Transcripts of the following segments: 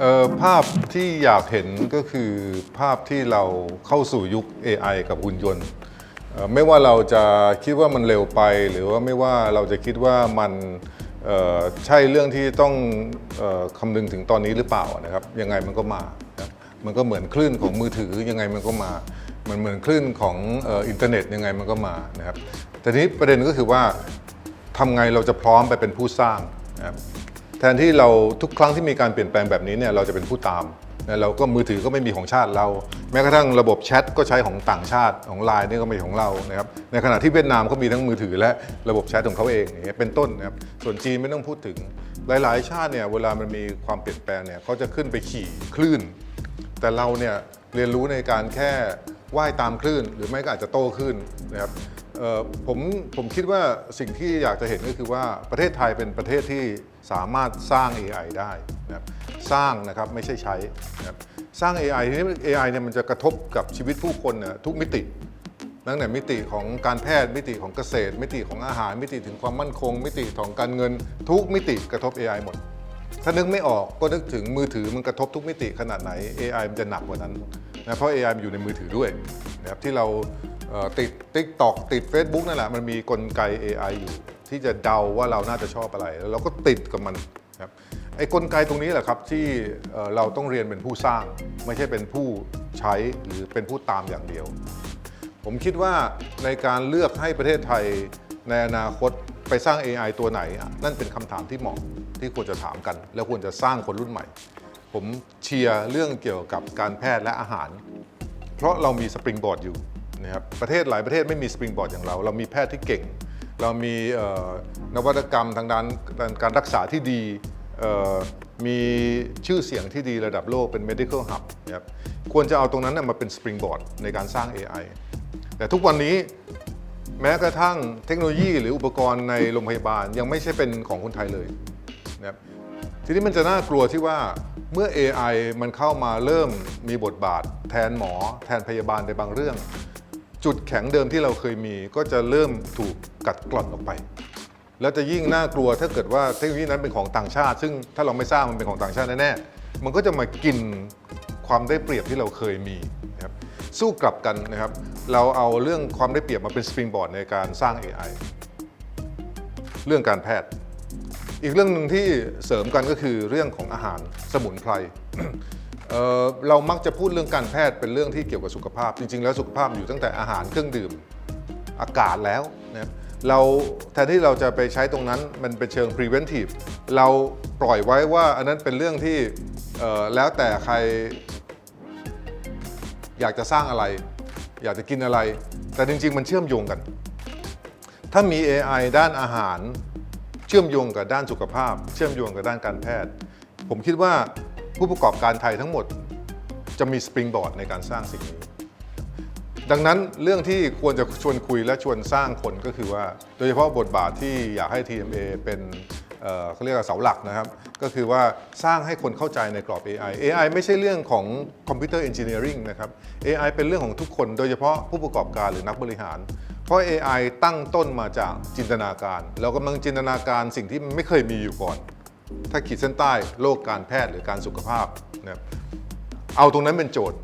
เอ่อภาพที่อยากเห็นก็คือภาพที่เราเข้าสู่ยุค AI กับหุ่นยนต์เอ่อไม่ว่าเราจะคิดว่ามันเร็วไป หรือว่าไม่ว่าเราจะคิดว่ามัน ใช่เรื่องที่ต้องออคำนึงถึงตอนนี้หรือเปล่านะครับ ยังไงมันก็มา มันก็เหมือนคลื่นของมือถือยังไงมันก็มา มันเหมือนคลื่นของอ,อินเทอร์เน็ตยังไงมันก็มานะครับแต่นี้ประเด็นก็คือว่าทำไงเราจะพร้อมไปเป็นผู้สร้างนะครับแทนที่เราทุกครั้งที่มีการเปลี่ยนแปลงแบบนี้เนี่ยเราจะเป็นผู้ตาม เราก็มือถือก็ไม่มีของชาติเรา แม้กระทั่งระบบแชทก็ใช้ของต่างชาติของไลน์นี่ก็ไม่ใช่ของเรานะครับในขณะที่เวียดนามเขามีทั้งมือถือและระบบแชทของเขาเองอย่างเงี้ยเป็นต้นนะครับส่วนจีนไม่ต้องพูดถึงหลาย ๆ ชาติเนี่ยเวลามันมีความเปลี่ยนแปลงเนี่ยเขาจะขึ้นไปขี่คลื่น แต่เราเนี่ยเรียนรู้ในการแค่ว่ายตามคลื่น หรือไม่ก็อาจจะโต้คลื่นนะครับผมผมคิดว่าสิ่งที่อยากจะเห็นก็คือว่าประเทศไทยเป็นประเทศที่สามารถสร้าง AI ได้นะครับ สร้างนะครับไม่ใช่ใช้นะครับสร้าง AI ทีนี้ AI เนี่ยมันจะกระทบกับชีวิตผู้คนนี่ยทุกมิติตั้งแต่มิติของการแพทย์มิติของเกษตร มิติของอาหาร มิติถึงความมั่นคง มิติของการเงิน ทุกมิติกระทบ AI หมด ถ้านึกไม่ออกก็นึกถึงมือถือมันกระทบทุกมิติขนาดไหน AI มันจะหนักกว่านั้นนะเพราะ AI มันอยู่ในมือถือด้วยนะครับที่เราติด TikTok ติด Facebook นั่นแหละมันมีกลไก AI อยู่ที่จะเดาว่าเราน่าจะชอบอะไร แล้วเราก็ติดกับมัน ไอ้กลไกตรงนี้แหละครับที่เราต้องเรียนเป็นผู้สร้าง ไม่ใช่เป็นผู้ใช้หรือเป็นผู้ตามอย่างเดียว ผมคิดว่าในการเลือกให้ประเทศไทยในอนาคตไปสร้าง AI ตัวไหน นั่นเป็นคำถามที่เหมาะที่ควรจะถามกัน แล้วควรจะสร้างคนรุ่นใหม่ ผมเชียร์เรื่องเกี่ยวกับการแพทย์และอาหาร เพราะเรามีสปริงบอร์ดอยู่นะครับประเทศหลายประเทศไม่มีสปริงบอร์ดอย่างเรา เรามีแพทย์ที่เก่ง เรามีนวัตกรรมทางด้านการรักษาที่ดี มีชื่อเสียงที่ดีระดับโลกเป็น medical hub นะครับควรจะเอาตรงนั้นมาเป็นสปริงบอร์ดในการสร้าง AI แต่ทุกวันนี้แม้กระทั่งเทคโนโลยีหรืออุปกรณ์ในโรงพยาบาลยังไม่ใช่เป็นของคนไทยเลยนะครับทีนี้มันจะน่ากลัวที่ว่าเมื่อ AI มันเข้ามาเริ่มมีบทบาท แทนหมอ แทนพยาบาลในบางเรื่อง จุดแข็งเดิมที่เราเคยมีก็จะเริ่มถูกกัดกร่อนออกไป แล้วจะยิ่งน่ากลัวถ้าเกิดว่าเทคโนโลยีนั้นเป็นของต่างชาติ ซึ่งถ้าเราไม่ทราบมันเป็นของต่างชาติแน่ๆมันก็จะมากินความได้เปรียบที่เราเคยมีนะครับสู้กลับกันนะครับ เราเอาเรื่องความได้เปรียบมาเป็นสปริงบอร์ดในการสร้าง AI เรื่องการแพทย์ อีกเรื่องหนึ่งที่เสริมกันก็คือเรื่องของอาหารสมุนไพรเออเรามักจะพูดเรื่องการแพทย์เป็นเรื่องที่เกี่ยวกับสุขภาพ จริง ๆ แล้วสุขภาพอยู่ตั้งแต่อาหารเครื่องดื่มอากาศแล้วนะครับ เราแทนที่เราจะไปใช้ตรงนั้นมันเป็นเชิง preventive เราปล่อยไว้ว่าอันนั้นเป็นเรื่องที่แล้วแต่ใคร อยากจะสร้างอะไร อยากจะกินอะไร แต่จริง ๆ มันเชื่อมโยงกัน ถ้ามี AI ด้านอาหาร เชื่อมโยงกับด้านสุขภาพ เชื่อมโยงกับด้านการแพทย์ ผมคิดว่าผู้ประกอบการไทยทั้งหมด จะมีสปริงบอร์ดในการสร้างสิ่งนี้ ดังนั้นเรื่องที่ควรจะชวนคุยและชวนสร้างคนก็คือว่า โดยเฉพาะบทบาทที่อยากให้ TMA เป็นเขาเรียกว่าเสาหลักนะครับ ก็คือว่าสร้างให้คนเข้าใจในกรอบ AI AI ไม่ใช่เรื่องของคอมพิวเตอร์เอนจิเนียริงนะครับ AI เป็นเรื่องของทุกคน โดยเฉพาะผู้ประกอบการหรือนักบริหาร เพราะ AI ตั้งต้นมาจากจินตนาการ เรากำลังจินตนาการสิ่งที่ไม่เคยมีอยู่ก่อน ถ้าขีดเส้นใต้โลกการแพทย์หรือการสุขภาพนะเอาตรงนั้นเป็นโจทย์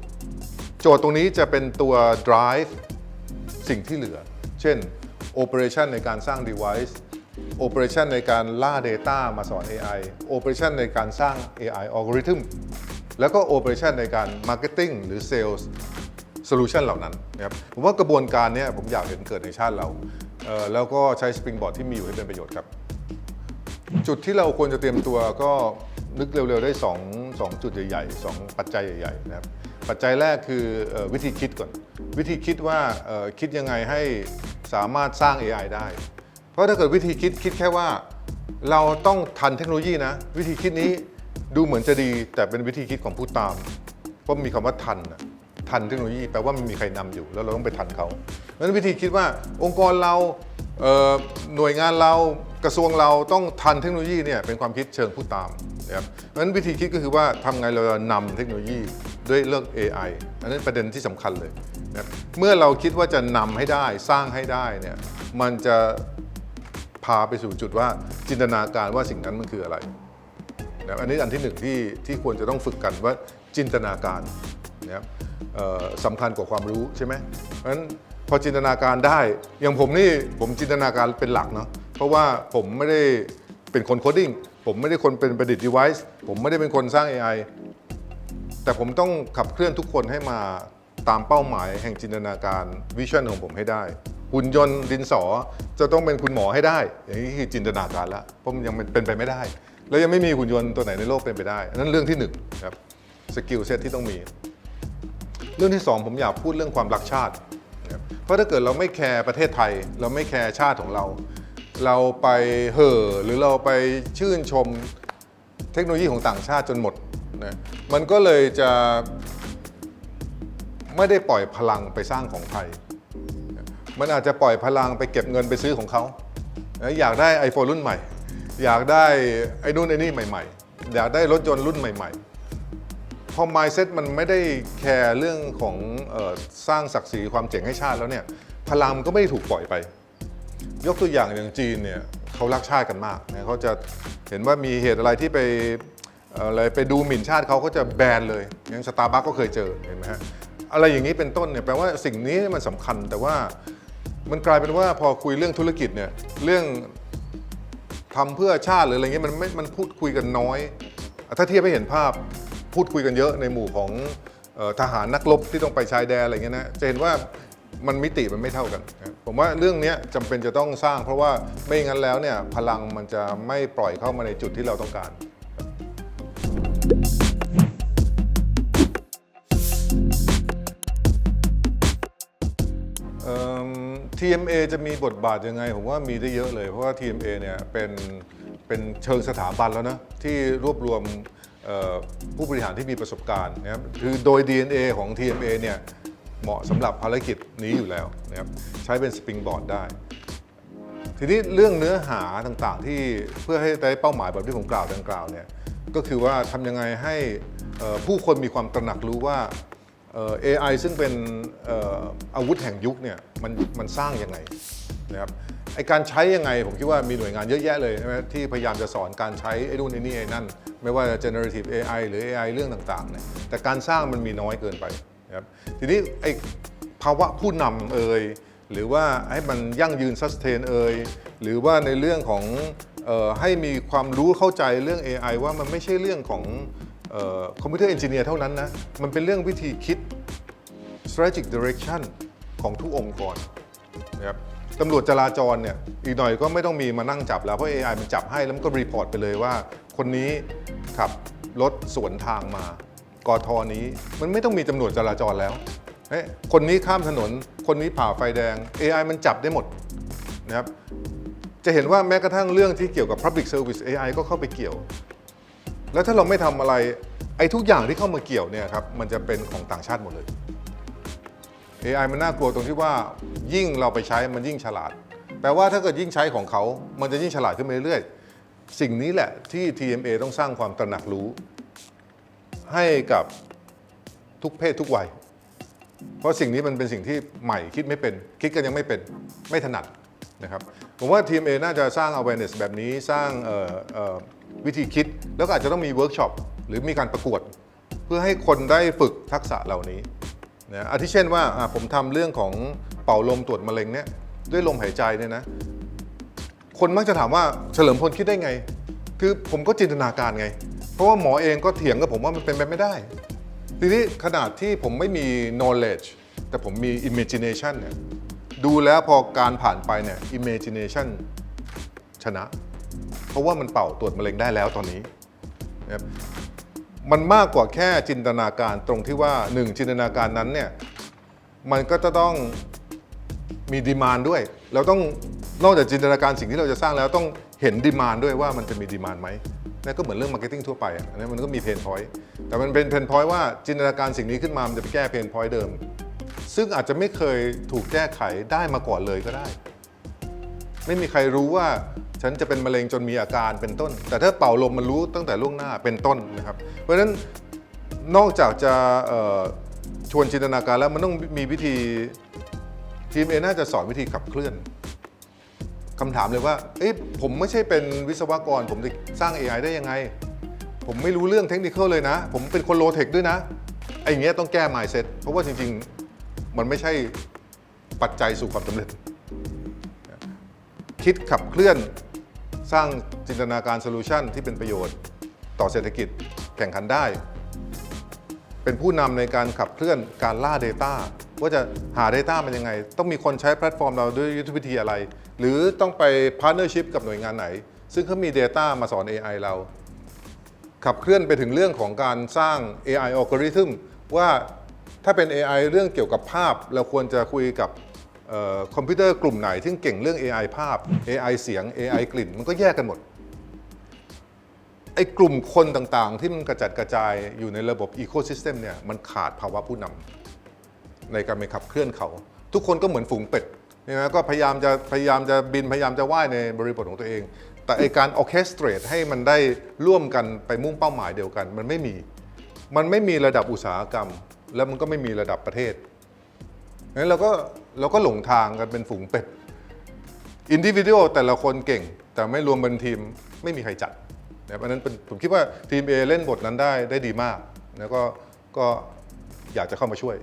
โจทย์ตรงนี้จะเป็นตัว drive สิ่งที่เหลือ เช่น operation ในการสร้าง device operation ในการล่า data มาสอน AI operation ในการสร้าง AI algorithm แล้วก็ operation ในการ marketing หรือ sales solution เหล่านั้นนะครับผมว่ากระบวนการนี้ผมอยากเห็นเกิดในชาติเราเแล้วก็ใช้ springboard ที่มีอยู่ให้เป็นประโยชน์ครับ จุดที่เราควรจะเตรียมตัวก็นึกเร็วๆได้ 2 2 จุดใหญ่ๆ 2 ปัจจัยใหญ่ๆนะครับ ปัจจัยแรกคือวิธีคิดก่อน วิธีคิดว่าคิดยังไงให้สามารถสร้าง AI ได้ เพราะถ้าเกิดวิธีคิดคิดแค่ว่า เราต้องทันเทคโนโลยีนะ วิธีคิดนี้ดูเหมือนจะดี แต่เป็นวิธีคิดของผู้ตาม เพราะมีคำว่าทันทันเทคโนโลยีแปลว่ามันมีใครนำอยู่ แล้วเราต้องไปทันเขาเพราะนั้นวิธีคิดว่าองค์กรเราเหน่วยงานเรากระทรวงเราต้องทันเทคโนโลยีเนี่ยเป็นความคิดเชิงผู้ตามนะครับเพราะฉะนั้นวิธีคิดก็คือว่าทำไงเรานำเทคโนโลยี ด้วยเรื่อง AI อันนั้นประเด็นที่สำคัญเลยนะเมื่อเราคิดว่าจะนำให้ได้สร้างให้ได้เนี่ยมันจะพาไปสู่จุดว่าจินตนาการว่าสิ่งนั้นมันคืออะไรนะอันนี้อันที่หนึ่งที่ที่ควรจะต้องฝึกกันว่าจินตนาการนะครับสำคัญกว่าความรู้ใช่ไหมเพราะฉะนั้นพอจินตนาการได้ อย่างผมนี่ผมจินตนาการเป็นหลักเนาะเพราะว่าผมไม่ได้เป็นคนโคดดิ้งผมไม่ได้คนเป็นประดิษฐ์ device ผมไม่ได้เป็นคนสร้าง AI แต่ผมต้องขับเคลื่อนทุกคนให้มาตามเป้าหมายแห่งจินตนาการวิชั่นของผมให้ได้ หุ่นยนต์ดินสอจะต้องเป็นคุณหมอให้ได้ อย่างนี้คือจินตนาการแล้วเพราะมันยังเป็นไปไม่ได้ แล้วยังไม่มีหุ่นยนต์ตัวไหนในโลกเป็นไปได้อันนั้นเรื่องที่หนึ่งครับสกิลเซ็ตที่ต้องมี เรื่องที่สองผมอยากพูดเรื่องความรักชาติ เพราะถ้าเกิดเราไม่แคร์ประเทศไทย เราไม่แคร์ชาติของเรา เราไปเห่อหรือเราไปชื่นชมเทคโนโลยีของต่างชาติจนหมด นะมันก็เลยจะไม่ได้ปล่อยพลังไปสร้างของไทย มันอาจจะปล่อยพลังไปเก็บเงินไปซื้อของเขา อยากได้ iPhone รุ่นใหม่ อยากได้ไอ้นู่นไอ้นี่ใหม่ ๆ อยากได้รถยนต์รุ่นใหม่ ๆ พอ mindset มันไม่ได้แคร์เรื่องของออสร้างศักดิ์ศรีความเจ๋งให้ชาติแล้วเนี่ย พลังก็ไม่ได้ถูกปล่อยไป ยกตัวอย่างอย่างจีนเนี่ยเขารักชาติกันมากนะเขาจะเห็นว่ามีเหตุอะไรที่ไป อะไรไปดูหมิ่นชาติเขาก็จะแบนเลยอย่างสตาร์บัคก็เคยเจอเห็นไหมฮะอะไรอย่างนี้เป็นต้นเนี่ยแปลว่าสิ่งนี้มันสำคัญแต่ว่ามันกลายเป็นว่าพอคุยเรื่องธุรกิจเนี่ยเรื่องทำเพื่อชาติหรืออะไรเงี้ยมันไม่มันพูดคุยกันน้อย ถ้าเทียบให้เห็นภาพพูดคุยกันเยอะในหมู่ของออทหารนักรบที่ต้องไปชายแดนอะไรเงี้ยนะจะเห็นว่ามันมิติมันไม่เท่ากัน ผมว่าเรื่องนี้จำเป็นจะต้องสร้าง เพราะว่าไม่งั้นแล้วเนี่ยพลังมันจะไม่ปล่อยเข้ามาในจุดที่เราต้องการ TMA จะมีบทบาทยังไง ผมว่ามีได้เยอะเลย เพราะว่า TMA เนี่ยเป็นเป็นเชิงสถาบันแล้วนะ ที่รวบรวมผู้บริหารที่มีประสบการณ์นะครับคือโดย DNA ของ TMA เนี่ยเหมาะสำหรับภารกิจนี้อยู่แล้วนะครับใช้เป็นสปริงบอร์ดได้ ทีนี้เรื่องเนื้อหาต่างๆ ที่เพื่อให้ได้เป้าหมายแบบที่ผมกล่าวดังกล่าวเนี่ยก็คือว่าทำยังไงให้ผู้คนมีความตระหนักรู้ว่า เอ่อซึ่งเป็นอาวุธแห่งยุคเนี่ยมันมันสร้างยังไงนะครับไอการใช้ยังไงผมคิดว่ามีหน่วยงานเยอะแยะเลยใช่ไหมที่พยายามจะสอนการใช้ไอ้นู่นไอ้นี่ไอ้นั่น ไม่ว่าจะ generative AI หรือ AI เรื่องต่างๆเนี่ยแต่การสร้างมันมีน้อยเกินไปนะครับทีนี้ไอภาวะผู้นำเอ่ยหรือว่าให้มันยั่งยืน sustain เอ่ยหรือว่าในเรื่องของออให้มีความรู้เข้าใจเรื่อง AI ว่ามันไม่ใช่เรื่องของ คอมพิวเตอร์เอนจิเนียร์เท่านั้นนะ มันเป็นเรื่องวิธีคิด strategic direction ของทุกองค์กรนะครับตำรวจจราจรเนี่ยอีกหน่อยก็ไม่ต้องมีมานั่งจับแล้ว เพราะ AI มันจับให้แล้วมันก็รีพอร์ตไปเลยว่า คนนี้ขับรถสวนทางมากทนี้ มันไม่ต้องมีตำรวจจราจรแล้วเอ๊ะคนนี้ข้ามถนน คนนี้ผ่าไฟแดง AI มันจับได้หมดนะครับจะเห็นว่าแม้กระทั่งเรื่องที่เกี่ยวกับ Public Service AI ก็เข้าไปเกี่ยว แล้วถ้าเราไม่ทำอะไรไอ้ทุกอย่างที่เข้ามาเกี่ยวเนี่ยครับมันจะเป็นของต่างชาติหมดเลย AI มันน่ากลัวตรงที่ว่ายิ่งเราไปใช้มันยิ่งฉลาด แปลว่าถ้าเกิดยิ่งใช้ของเขา มันจะยิ่งฉลาดขึ้นไปเรื่อยๆ สิ่งนี้แหละที่ TMA ต้องสร้างความตระหนักรู้ ให้กับทุกเพศทุกวัย เพราะสิ่งนี้มันเป็นสิ่งที่ใหม่คิดไม่เป็น คิดกันยังไม่เป็นไม่ถนัด นะครับผมว่า TMA น่าจะสร้าง awareness แบบนี้สร้างวิธีคิด แล้วก็อาจจะต้องมีเวิร์กช็อปหรือมีการประกวด เพื่อให้คนได้ฝึกทักษะเหล่านี้นะอาทิเช่นว่าผมทำเรื่องของเป่าลมตรวจมะเร็งเนี่ยด้วยลมหายใจเนี่ยนะคนมักจะถามว่าเฉลิมพลคิดได้ไง คือผมก็จินตนาการไง เพราะว่าหมอเองก็เถียงกับผมว่ามันเป็นไปไม่ได้ ทีนี้ขนาดที่ผมไม่มี knowledge แต่ผมมี imagination เนี่ย ดูแล้วพอการผ่านไปเนี่ย imagination ชนะ เพราะว่ามันเป่าตรวจมะเร็งได้แล้วตอนนี้นะครับมันมากกว่าแค่จินตนาการตรงที่ว่าหนึ่งจินตนาการนั้นเนี่ยมันก็จะต้องมีดีมานด้วย เราต้องนอกจากจินตนาการสิ่งที่เราจะสร้างแล้วต้องเห็นดีมานด้วยว่ามันจะมีดีมานไหมนั่นก็เหมือนเรื่องมาร์เก็ตติ้งทั่วไปอะอันนี้มันก็มีเพนพอยต์แต่มันเป็นเพนพอยต์ว่าจินตนาการสิ่งนี้ขึ้นมามันจะไปแก้เพนพอยต์เดิม ซึ่งอาจจะไม่เคยถูกแก้ไขได้มาก่อนเลยก็ได้ ไม่มีใครรู้ว่าฉันจะเป็นมะเร็งจนมีอาการเป็นต้น แต่ถ้าเป่าลมมันรู้ตั้งแต่ล่วงหน้าเป็นต้นนะครับ เพราะฉะนั้นนอกจากจะชวนจินตนาการแล้วมันต้องมีวิธีทีมเอน่าจะสอนวิธีขับเคลื่อนคำถามเลยว่าเอ๊ะผมไม่ใช่เป็นวิศวกร ผมจะสร้าง AI ได้ยังไง ผมไม่รู้เรื่องเทคนิคเลยนะ ผมเป็นคนโลเทคด้วยนะไอ้เงี้ยต้องแก้ mindset เพราะว่าจริง มันไม่ใช่ปัจจัยสู่ความสำเร็จ คิดขับเคลื่อนสร้างจินตนาการโซลูชันที่เป็นประโยชน์ต่อเศรษฐกิจแข่งขันได้ เป็นผู้นำในการขับเคลื่อนการล่า Data ว่าจะหา Data มันยังไง ต้องมีคนใช้แพลตฟอร์มเราด้วยยุทธวิธีอะไร หรือต้องไปพาร์เนอร์ชิพกับหน่วยงานไหน ซึ่งเขามี Data มาสอน AI เรา ขับเคลื่อนไปถึงเรื่องของการสร้าง AI algorithm ว่า ถ้าเป็น AI เรื่องเกี่ยวกับภาพ เราควรจะคุยกับออคอมพิวเตอร์กลุ่มไหนที่เก่งเรื่อง AI ภาพ AI เสียง AI กลิ่น มันก็แยกกันหมดไอ้กลุ่มคนต่างๆ ที่มันกระจัดกระจายอยู่ในระบบ Ecosystem เนี่ยมันขาดภาวะผู้นำในการไปขับเคลื่อนเขา ทุกคนก็เหมือนฝูงเป็ดนี่นะก็พยายามจะพยายามจะบินพยายามจะว่ายในบริบทของตัวเอง แต่ไอการ orchestrate ให้มันได้ร่วมกันไปมุ่งเป้าหมายเดียวกัน มันไม่มี มันไม่มีระดับอุตสาหกรรม แล้วมันก็ไม่มีระดับประเทศงั้นเราก็เราก็หลงทางกันเป็นฝูงเป็ดอินดิวิเดียลแต่ละคนเก่ง แต่ไม่รวมเป็นทีมไม่มีใครจัดนะครับอันนั้นเป็นผมคิดว่าทีม A เล่นบทนั้นได้ได้ดีมาก แล้วก็ก็อยากจะเข้ามาช่วย